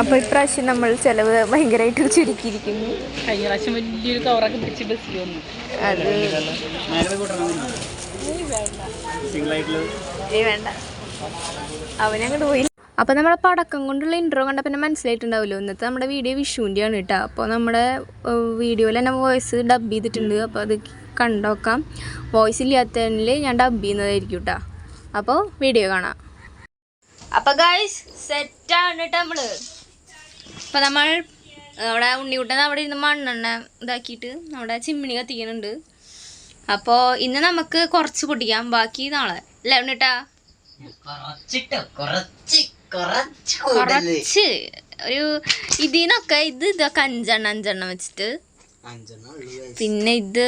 അപ്പൊ ഇപ്രാവശ്യം നമ്മൾ ചെലവ് ഭയങ്കരമായിട്ട് ചുരുക്കിയിരിക്കുന്നു. കഴിഞ്ഞ പ്രാവശ്യം വലിയൊരു കവറൊക്കെ പിടിച്ച് ബസ്സിൽ വന്നു. അത് വേണ്ട. അവനങ്ങോട്ട് പോയി. അപ്പോൾ നമ്മുടെ പടക്കം കൊണ്ടുള്ള ഇൻട്രോ കണ്ട പിന്നെ മനസ്സിലായിട്ടുണ്ടാവുമല്ലോ ഇന്നത്തെ നമ്മുടെ വീഡിയോ വിഷുവിന്റെയാണ് കേട്ടോ. അപ്പോൾ നമ്മുടെ വീഡിയോയിൽ തന്നെ വോയിസ് ഡബ് ചെയ്തിട്ടുണ്ട്. അപ്പോൾ അത് കണ്ടോക്കാം. വോയിസ് ഇല്ലാത്തതിൽ ഞാൻ ഡബ് ചെയ്യുന്നതായിരിക്കും കേട്ടോ. അപ്പോൾ വീഡിയോ കാണാം. അപ്പോൾ ഗായ്സ് സെറ്റാണ് കേട്ടോ നമ്മൾ അപ്പോൾ നമ്മൾ അവിടെ ഉണ്ണിക്കുട്ടൻ അവിടെ ഇരുന്ന് മണ്ണെണ്ണ ഇതാക്കിയിട്ട് നമ്മുടെ ചിമ്മിണി കത്തിക്കുന്നുണ്ട്. അപ്പോൾ ഇന്ന് നമുക്ക് കുറച്ച് പൊട്ടിക്കാം ബാക്കി നാളെ. അല്ലേ ഉണ്ണിട്ടാ? കുറച്ച് ഒരു ഇതിനൊക്കെ ഇത് ഇതൊക്കെ അഞ്ചെണ്ണം അഞ്ചെണ്ണം വെച്ചിട്ട്. പിന്നെ ഇത്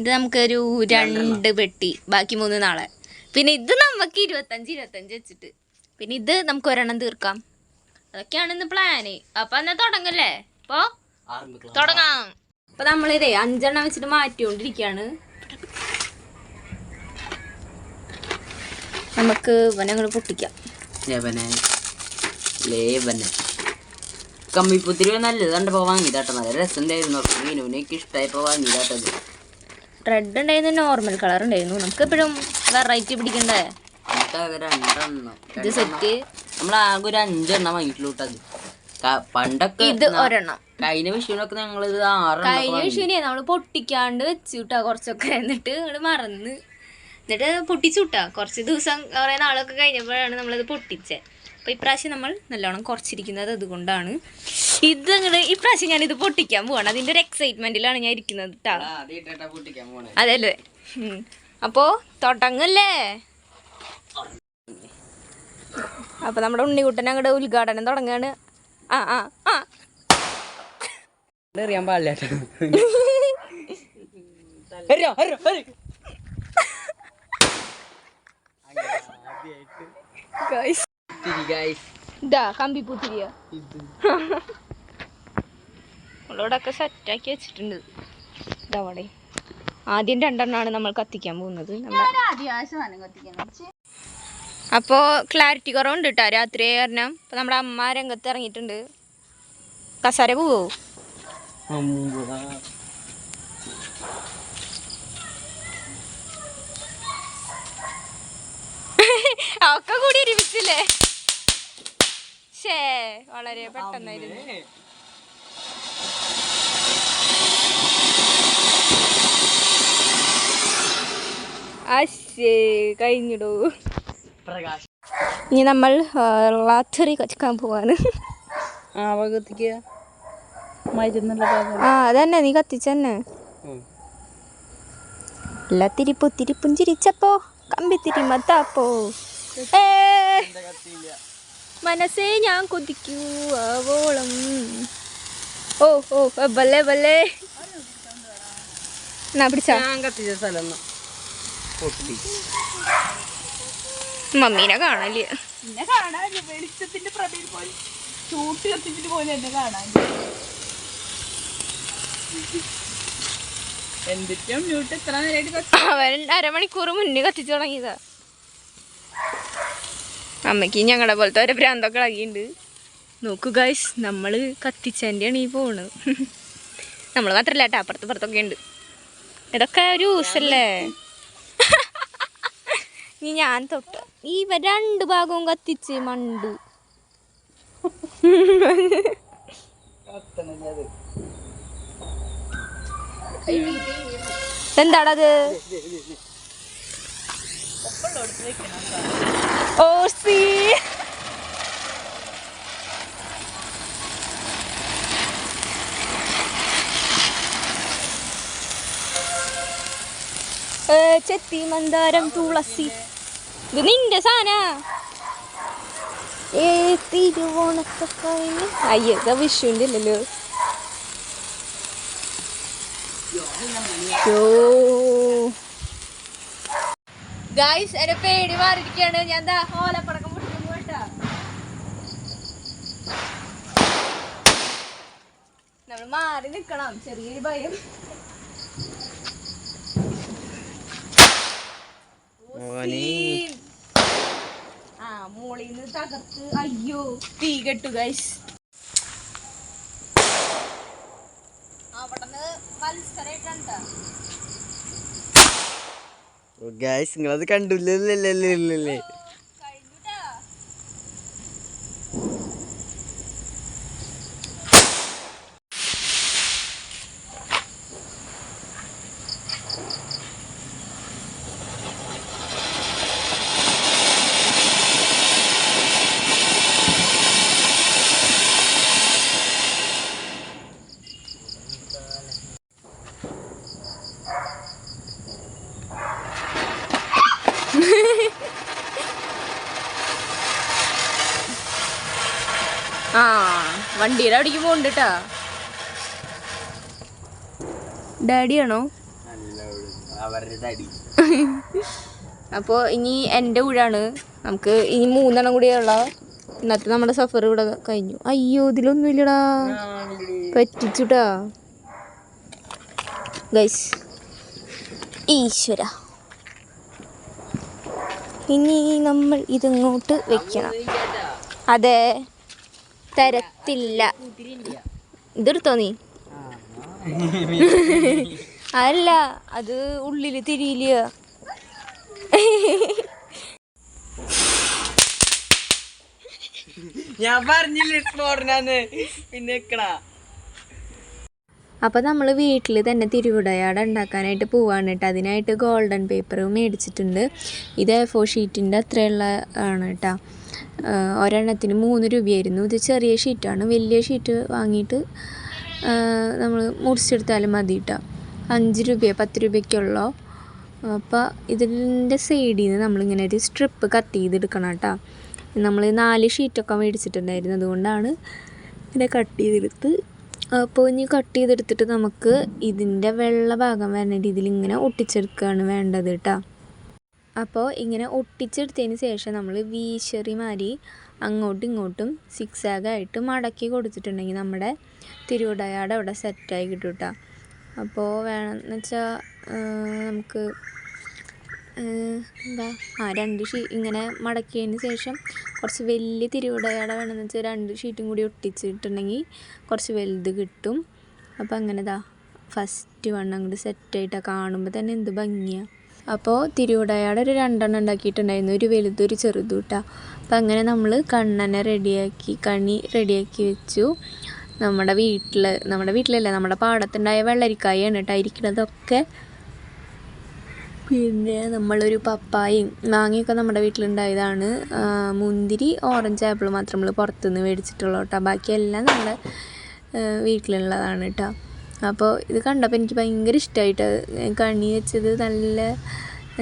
ഇത് നമുക്കൊരു രണ്ട് പെട്ടി ബാക്കി മൂന്ന് നാളെ. പിന്നെ ഇത് നമുക്ക് ഇരുപത്തഞ്ച് ഇരുപത്തഞ്ച് വെച്ചിട്ട്. പിന്നെ ഇത് നമുക്ക് ഒരെണ്ണം തീർക്കാം. അതൊക്കെയാണ് ഇന്ന് പ്ലാന് അപ്പൊ എന്നാ തുടങ്ങല്ലേ? അപ്പോ തുടങ്ങാം. അപ്പൊ നമ്മളിതേ അഞ്ചെണ്ണം വെച്ചിട്ട് മാറ്റിക്കൊണ്ടിരിക്കാണ്. നമുക്ക് ഇവനെ അങ്ങോട്ട് പൊട്ടിക്കാം. കമ്മിപ്പുത്തിരി നല്ലത് കണ്ടപ്പോ വാങ്ങിയതാട്ടോ. നല്ല രസമുണ്ടായിരുന്നു മീനുവിനൊക്കെ ഇഷ്ടമായപ്പോ വാങ്ങിയതാട്ടത് റെഡ് ഉണ്ടായിരുന്നു നോർമൽ കളർ ഉണ്ടായിരുന്നു. നമുക്ക് എപ്പോഴും വെറൈറ്റി പിടിക്കണ്ടേ? ഇത് സെറ്റ് നമ്മൾ ആകെ ഒരു അഞ്ചെണ്ണം വാങ്ങിയിട്ടുള്ളൂ കേട്ടോ പണ്ടൊക്കെ ഇത് ഒരെണ്ണം. കഴിഞ്ഞ വിഷുവിനൊക്കെ ഞങ്ങൾ ഇത് ആറ് കഴിഞ്ഞ വിഷുവിനെ നമ്മൾ പൊട്ടിക്കാണ്ട് വെച്ചു കേട്ടോ കുറച്ചൊക്കെ. എന്നിട്ട് നമ്മൾ മറന്ന്. എന്നിട്ട് പൊട്ടിച്ചു കിട്ടാ കുറച്ച് ദിവസം കുറേ നാളൊക്കെ കഴിഞ്ഞപ്പോഴാണ് നമ്മളത് പൊട്ടിച്ചത് അപ്പൊ ഇപ്രാവശ്യം നമ്മൾ നല്ലോണം കുറച്ചിരിക്കുന്നത് അതുകൊണ്ടാണ്. ഇത് അങ്ങോട്ട് ഇപ്രാവശ്യം ഞാൻ ഇത് പൊട്ടിക്കാൻ പോവാണ്. അതിന്റെ ഒരു എക്സൈറ്റ്മെന്റിലാണ് ഞാൻ ഇരിക്കുന്നത് കേട്ടോ അതല്ലേ പൊട്ടിക്കാൻ തൊട്ടങ്ങല്ലേ. അപ്പോ തുടങ്ങല്ലേ അപ്പൊ നമ്മുടെ ഉണ്ണിക്കുട്ടൻ അങ്ങോട്ട് ഉദ്ഘാടനം തുടങ്ങാണ്. ആ ആ ആ. എറിയാൻ പാടില്ല നമ്മളോടൊക്കെ സെറ്റാക്കി വെച്ചിട്ടുണ്ട്. ഇതവിടെ ആദ്യം രണ്ടെണ്ണമാണ് നമ്മൾ കത്തിക്കാൻ പോകുന്നത്. നമ്മുടെ അപ്പോൾ ക്ലാരിറ്റി കുറവുണ്ട് കേട്ടോ രാത്രി കാരണം അപ്പോൾ നമ്മുടെ അമ്മ രംഗത്ത് ഇറങ്ങിയിട്ടുണ്ട്. കസാര പോവോ? ഒക്കെ കൂടി ഒരുമിച്ചില്ലേ? ഷേ വളരെ പെട്ടെന്നായിരുന്നു. അശ്ശേ കഴിഞ്ഞിടൂ. പ്രകാശ്. ഇനി നമ്മൾ ലാത്തറി കച്ചിക്കാൻ പോവാണ്. ആ അതന്നെ നീ കത്തിച്ചന്നെ. എല്ലാത്തിരി പുത്തിരി പുഞ്ചിരിച്ചപ്പോ കമ്പിത്തിരി മത്താപ്പോ മനസ്സേ ഞാൻ കൊതിക്കൂ ആവോളം. ഓ ഓ ബല്ലേ ബല്ലേ എന്നാ പിടിച്ചാ. ഞാൻ കത്തിച്ച സ്ഥലം പൊട്ടി. മമ്മീനെ കാണല്ലേ എന്നെ കാണാനില്ല. വെളിച്ചത്തിന്റെ പ്രഭയിൽ പോലെ ചൂട്ട് കത്തിച്ചിട്ട് പോലെ എന്നെ കാണാൻ എന്തിട്ടും മ്യൂട്ട് എത്ര നേരമായിട്ട് അവൻ അരമണിക്കൂർ മുന്നേ കത്തിച്ചു തുടങ്ങിയതാ. അമ്മയ്ക്ക് ഞങ്ങളുടെ പോലത്തെ ഒരു ഭ്രാന്തൊക്കെ ഇളകിയിട്ടുണ്ട് നോക്കൂ ഗൈസ് നമ്മൾ കത്തിച്ചതിന്റെയാണ് ഈ പോണത് നമ്മൾ മാത്രല്ല കേട്ടോ അപ്പുറത്ത് പുറത്തൊക്കെ ഉണ്ട് ഇതൊക്കെ ഒരു യൂസല്ലേ ഇനി ഞാൻ തൊട്ട്. ഈ രണ്ട് ഭാഗവും കത്തിച്ച് മണ്ടു. എന്താടത് ഓ സീ. ചെത്തി മന്ദാരം തുളസി. ഇത് നിന്റെ സാന ഏ തിരുവോണത്തെ കഴിഞ്ഞ് അയ്യോ ഇതാ വിഷുവിന്റെ അല്ലല്ലോ ഗായ്സ് എന്റെ പേടി മാറിയിരിക്കുകയാണ്. ഞാൻ എന്താ ഓലപ്പടക്കം പൊട്ടിക്കുന്നു കേട്ടാ നമ്മൾ മാറി നിക്കണം. ചെറിയൊരു ഭയം. ആ മോളിന്ന് തകർത്ത്. അയ്യോ. തീ കെട്ടു ഗൈസ് അവിടുന്ന് മത്സരമായിട്ടുണ്ട്. ഗൈസ് നിങ്ങളത് കണ്ടില്ലല്ലേ വണ്ടിയുടെ അടിക്ക് പോണ്ട് കേട്ടാ ഡാഡിയാണോ? അപ്പോൾ ഇനി എന്റെ ഊഴാണ്. നമുക്ക് ഇനി മൂന്നെണ്ണം കൂടിയുള്ള ഇന്നത്തെ നമ്മുടെ സഫർ ഇവിടെ കഴിഞ്ഞു. അയ്യോ ഇതിലൊന്നും ഇല്ലടാ പറ്റിച്ചുട്ടാ. ഗൈസ് ഈശ്വര. ഇനി നമ്മൾ ഇതിങ്ങോട്ട് വെക്കണം. അതെ. തരത്തില്ല. ഇതെടുത്തോ നീ? അല്ല അത് ഉള്ളിൽ തിരിയില്ല ഞാൻ പറഞ്ഞില്ല പിന്നെ അപ്പൊ അപ്പോൾ നമ്മൾ വീട്ടിൽ തന്നെ തിരുവിടയാട ഉണ്ടാക്കാനായിട്ട് പോവാണ് കേട്ടോ. അതിനായിട്ട് ഗോൾഡൻ പേപ്പർ മേടിച്ചിട്ടുണ്ട്. ഇത് ഫോർ ഷീറ്റിന്റെ അത്രയുള്ള ആണ് കേട്ടോ. ഒരെണ്ണത്തിന് മൂന്ന് രൂപയായിരുന്നു. ഇത് ചെറിയ ഷീറ്റാണ്. വലിയ ഷീറ്റ് വാങ്ങിയിട്ട് നമ്മൾ മുറിച്ചെടുത്താലും മതി കേട്ടോ അഞ്ച് രൂപയോ പത്ത് രൂപയ്ക്കുള്ളോ അപ്പോൾ ഇതിന്റെ സൈഡിൽ നിന്ന് നമ്മളിങ്ങനെ ഒരു സ്ട്രിപ്പ് കട്ട് ചെയ്തെടുക്കണം കേട്ടോ നമ്മൾ നാല് ഷീറ്റൊക്കെ മേടിച്ചിട്ടുണ്ടായിരുന്നു. അതുകൊണ്ടാണ് ഇങ്ങനെ കട്ട് ചെയ്തെടുത്ത് അപ്പോൾ ഇനി കട്ട് ചെയ്തെടുത്തിട്ട് നമുക്ക് ഇതിന്റെ വെള്ള ഭാഗം വരുന്ന രീതിയിൽ ഇങ്ങനെ ഒട്ടിച്ചെടുക്കുകയാണ് വേണ്ടത് കേട്ടോ അപ്പോൾ ഇങ്ങനെ ഒട്ടിച്ചെടുത്തതിന് ശേഷം നമ്മൾ വീശറി മാരി അങ്ങോട്ടും ഇങ്ങോട്ടും സിക്സാഗായിട്ട് മടക്കി കൊടുത്തിട്ടുണ്ടെങ്കിൽ നമ്മുടെ തിരുവടയാട് അവിടെ സെറ്റായി കിട്ടും കേട്ടോ അപ്പോൾ വേണമെന്ന് വെച്ചാൽ നമുക്ക് എന്താ ആ രണ്ട് ഷീ ഇങ്ങനെ മടക്കിയതിന് ശേഷം കുറച്ച് വലിയ തിരുവടയാട വേണമെന്ന് വെച്ചാൽ രണ്ട് ഷീറ്റും കൂടി ഒട്ടിച്ചിട്ടുണ്ടെങ്കിൽ കുറച്ച് വലുത് കിട്ടും. അപ്പോൾ അങ്ങനെ ദാ ഫസ്റ്റ് വണ്ണം അങ്ങോട്ട് സെറ്റായിട്ടാണ് കാണുമ്പോൾ തന്നെ എന്ത് ഭംഗിയാണ് അപ്പോൾ തിരുവിടയാടെ ഒരു രണ്ടെണ്ണം ഉണ്ടാക്കിയിട്ടുണ്ടായിരുന്നു. ഒരു വലുതൊരു ചെറുതൂട്ട അപ്പോൾ അങ്ങനെ നമ്മൾ കണ്ണനെ റെഡിയാക്കി കണി റെഡിയാക്കി വെച്ചു. നമ്മുടെ വീട്ടിൽ നമ്മുടെ വീട്ടിലല്ല നമ്മുടെ പാടത്തുണ്ടായ വെള്ളരിക്കായാണ് കേട്ടോ ഇരിക്കുന്നതൊക്കെ പിന്നെ നമ്മളൊരു പപ്പായയും മാങ്ങയൊക്കെ നമ്മുടെ വീട്ടിലുണ്ടായതാണ്. മുന്തിരി ഓറഞ്ച് ആപ്പിൾ മാത്രം നമ്മൾ പുറത്തുനിന്ന് മേടിച്ചിട്ടുള്ളൂ കേട്ടോ ബാക്കിയെല്ലാം നമ്മുടെ വീട്ടിലുള്ളതാണ് കേട്ടോ അപ്പോൾ ഇത് കണ്ടപ്പോൾ എനിക്ക് ഭയങ്കര ഇഷ്ടമായിട്ട് കണ്ണി വെച്ചത് നല്ല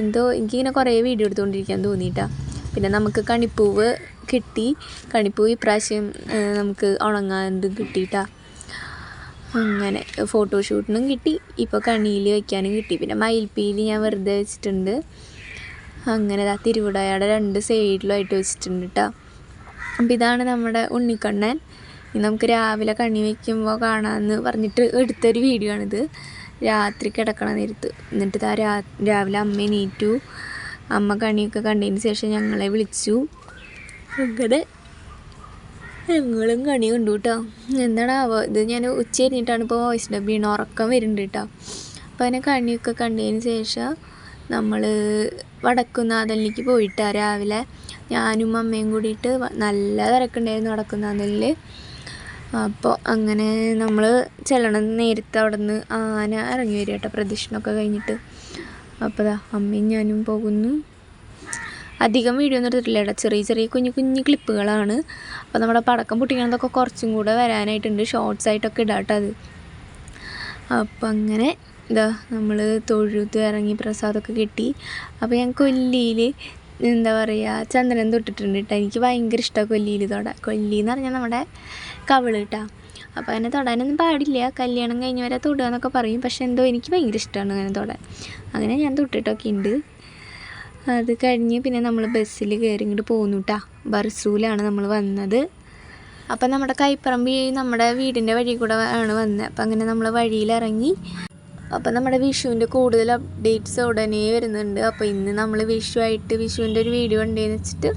എന്തോ എനിക്കിങ്ങനെ കുറേ വീഡിയോ എടുത്തുകൊണ്ടിരിക്കാൻ തോന്നിയിട്ടാണ് പിന്നെ നമുക്ക് കണിപ്പൂവ് കിട്ടി. കണിപ്പൂവ് ഇപ്രാവശ്യം നമുക്ക് ഉണങ്ങാണ്ട് കിട്ടിയിട്ടാ. അങ്ങനെ ഫോട്ടോഷൂട്ടിനും കിട്ടി. ഇപ്പോൾ കണിയിൽ വയ്ക്കാനും കിട്ടി. പിന്നെ മയിൽപ്പീലി ഞാൻ വെറുതെ വെച്ചിട്ടുണ്ട്. അങ്ങനെ തിരുവിടയാടെ രണ്ട് സൈഡിലുമായിട്ട് വെച്ചിട്ടുണ്ട് കേട്ടോ അപ്പം ഇതാണ് നമ്മുടെ ഉണ്ണിക്കണ്ണൻ. നമുക്ക് രാവിലെ കണ്ണി വയ്ക്കുമ്പോൾ കാണാമെന്ന് പറഞ്ഞിട്ട് എടുത്തൊരു വീഡിയോ ആണിത്. രാത്രി കിടക്കണ നേരത്ത്. എന്നിട്ട് ആ രാ രാവിലെ അമ്മ എണീറ്റു. അമ്മ കണിയൊക്കെ കണ്ടതിന് ശേഷം ഞങ്ങളെ വിളിച്ചു. അങ്ങനെ ഞങ്ങളും കണി കണ്ടു കേട്ടോ എന്താണാവോ ഇത് ഞാൻ ഉച്ച കഴിഞ്ഞിട്ടാണ് ഇപ്പോൾ വോയിസ് ഡബ് ചെയ്യണം ഉറക്കം വരുന്നുണ്ട് കേട്ടോ അപ്പോൾ അതിനെ കണിയൊക്കെ കണ്ടതിന് ശേഷം നമ്മൾ വടക്കുന്നാഥനിലേക്ക് പോയിട്ടാണ് രാവിലെ. ഞാനും അമ്മയും കൂടിയിട്ട് നല്ല തിരക്കുണ്ടായിരുന്നു വടക്കുന്നാഥനിൽ അപ്പോൾ അങ്ങനെ നമ്മൾ ചെല്ലണം നേരത്തെ അവിടെ നിന്ന് ആന ഇറങ്ങി വരിക കേട്ടോ. പ്രദക്ഷിണമൊക്കെ കഴിഞ്ഞിട്ട്. അപ്പോൾ ദാ അമ്മയും ഞാനും പോകുന്നു. അധികം വീഡിയോ ഒന്നും എടുത്തിട്ടില്ല കേട്ടോ. ചെറിയ ചെറിയ കുഞ്ഞു കുഞ്ഞു ക്ലിപ്പുകളാണ്. അപ്പോൾ നമ്മുടെ പടക്കം പൊട്ടിക്കണതൊക്കെ കുറച്ചും കൂടെ വരാനായിട്ടുണ്ട്. ഷോർട്സ് ആയിട്ടൊക്കെ അത്. അപ്പം അങ്ങനെ ഇതാ നമ്മൾ തൊഴുത്ത് ഇറങ്ങി പ്രസാദമൊക്കെ കിട്ടി. അപ്പോൾ ഞാൻ കൊല്ലിയിൽ എന്താ പറയുക ചന്ദനം തൊട്ടിട്ടുണ്ട് കേട്ടോ എനിക്ക് ഭയങ്കര ഇഷ്ടമാണ് കൊല്ലിയിൽ തൊടാൻ. കൊല്ലി എന്ന് പറഞ്ഞാൽ നമ്മുടെ കവിൾ കേട്ടോ അപ്പോൾ അങ്ങനെ തൊടാനൊന്നും പാടില്ല. കല്യാണം കഴിഞ്ഞ് വരെ തൊടുക എന്നൊക്കെ പറയും. പക്ഷെ എന്തോ എനിക്ക് ഭയങ്കര ഇഷ്ടമാണ് അങ്ങനെ തൊടാൻ. അങ്ങനെ ഞാൻ തൊട്ടിട്ടൊക്കെ ഉണ്ട് അത് കഴിഞ്ഞ് പിന്നെ നമ്മൾ ബസ്സിൽ കയറി ഇങ്ങോട്ട് പോന്നു കേട്ടോ ബർസൂലാണ് നമ്മൾ വന്നത്. അപ്പം നമ്മുടെ കൈപ്പറമ്പി നമ്മുടെ വീടിന്റെ വഴി കൂടെ ആണ് വന്നത് അപ്പം അങ്ങനെ നമ്മൾ വഴിയിലിറങ്ങി അപ്പം നമ്മുടെ വിഷുവിന്റെ കൂടുതൽ അപ്ഡേറ്റ്സ് ഉടനെ വരുന്നുണ്ട്. അപ്പോൾ ഇന്ന് നമ്മൾ വിഷു ആയിട്ട് വിഷുവിന്റെ ഒരു വീഡിയോ ഉണ്ടെന്ന് വെച്ചിട്ട്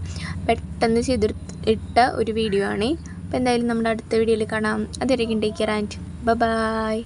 പെട്ടെന്ന് ചെയ്ത് ഇട്ട ഒരു വീഡിയോ ആണ്. അപ്പോൾ എന്തായാലും നമ്മുടെ അടുത്ത വീഡിയോയിൽ കാണാം. അതുവരെയും ടേക്ക് കെയർ ആൻഡ് ബൈ